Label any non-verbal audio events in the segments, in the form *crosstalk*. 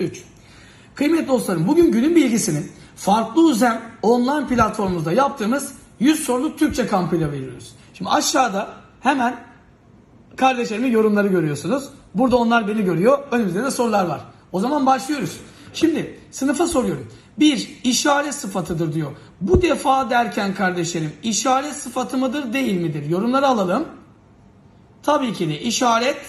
3. Kıymetli dostlarım bugün günün bilgisini farklı uzem online platformumuzda yaptığımız 100 soruluk Türkçe kampıyla veriyoruz. Şimdi aşağıda hemen kardeşlerimin yorumları görüyorsunuz. Burada onlar beni görüyor. Önümüzde de sorular var. O zaman başlıyoruz. Şimdi sınıfa soruyorum. Bir işaret sıfatıdır diyor. Bu defa derken kardeşlerim işaret sıfatı mıdır değil midir? Yorumları alalım. Tabii ki de işaret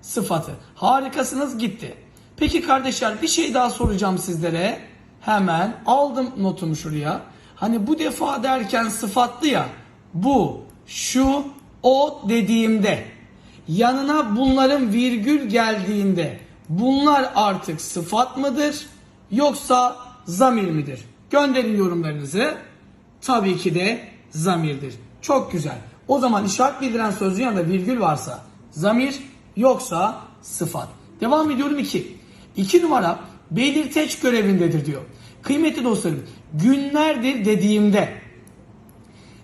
sıfatı. Harikasınız gitti. Peki kardeşler bir şey daha soracağım sizlere. Hemen aldım notumu şuraya. Hani bu defa derken sıfatlı ya. Bu, şu, o dediğimde yanına bunların virgül geldiğinde bunlar artık sıfat mıdır yoksa zamir midir? Gönderin yorumlarınızı. Tabii ki de zamirdir. Çok güzel. O zaman işaret bildiren sözcüğün yanında virgül varsa zamir yoksa sıfat. Devam ediyorum 2. 2 numara belirteç görevindedir diyor. Kıymetli dostlarım günlerdir dediğimde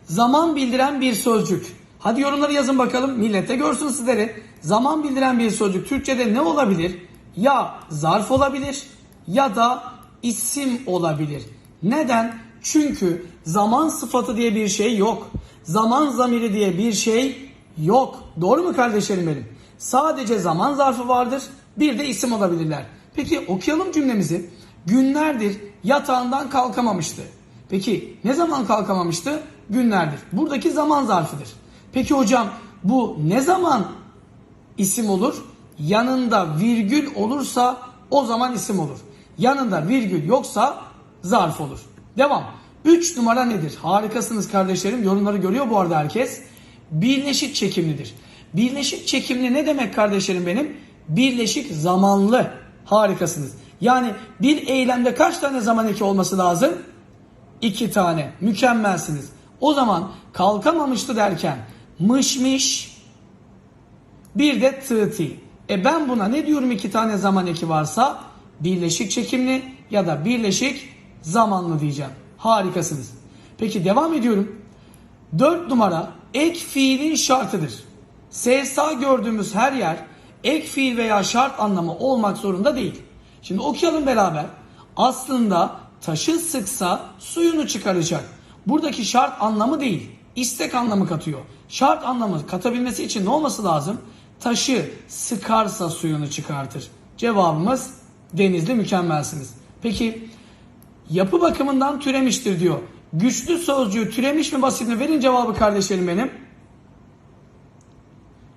zaman bildiren bir sözcük. Hadi yorumları yazın bakalım millete görsün sizleri. Zaman bildiren bir sözcük Türkçe'de ne olabilir? Ya zarf olabilir ya da isim olabilir. Neden? Çünkü zaman sıfatı diye bir şey yok. Zaman zamiri diye bir şey yok. Doğru mu kardeşlerim benim? Sadece zaman zarfı vardır. Bir de isim olabilirler. Peki okuyalım cümlemizi. Günlerdir yatağından kalkamamıştı. Peki ne zaman kalkamamıştı? Günlerdir. Buradaki zaman zarfıdır. Peki hocam bu ne zaman isim olur? Yanında virgül olursa o zaman isim olur. Yanında virgül yoksa zarf olur. Devam. 3 numara nedir? Harikasınız kardeşlerim. Yorumları görüyor bu arada herkes. Birleşik çekimlidir. Birleşik çekimli ne demek kardeşlerim benim? Birleşik zamanlı. Harikasınız. Yani bir eylemde kaç tane zaman eki olması lazım? İki tane. Mükemmelsiniz. O zaman kalkamamıştı derken mışmış bir de tığti. E ben buna ne diyorum iki tane zaman eki varsa? Birleşik çekimli ya da birleşik zamanlı diyeceğim. Harikasınız. Peki devam ediyorum. 4 numara ek fiilin şartıdır. SSA gördüğümüz her yer ek fiil veya şart anlamı olmak zorunda değil. Şimdi okuyalım beraber. Aslında taşı sıksa suyunu çıkaracak. Buradaki şart anlamı değil, istek anlamı katıyor. Şart anlamı katabilmesi için ne olması lazım? Taşı sıkarsa suyunu çıkartır. Cevabımız denizli mükemmelsiniz. Peki yapı bakımından türemiştir diyor. Güçlü sözcüğü türemiş mi basit mi? Verin cevabı kardeşlerim benim.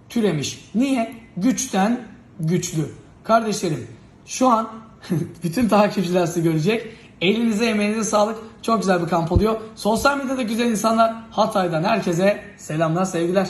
Türemiş. Niye? Güçten güçlü. Kardeşlerim şu an *laughs* bütün takipçiler sizi görecek. Elinize emeğinize sağlık. Çok güzel bir kamp oluyor. Sosyal medyada güzel insanlar Hatay'dan herkese selamlar sevgiler.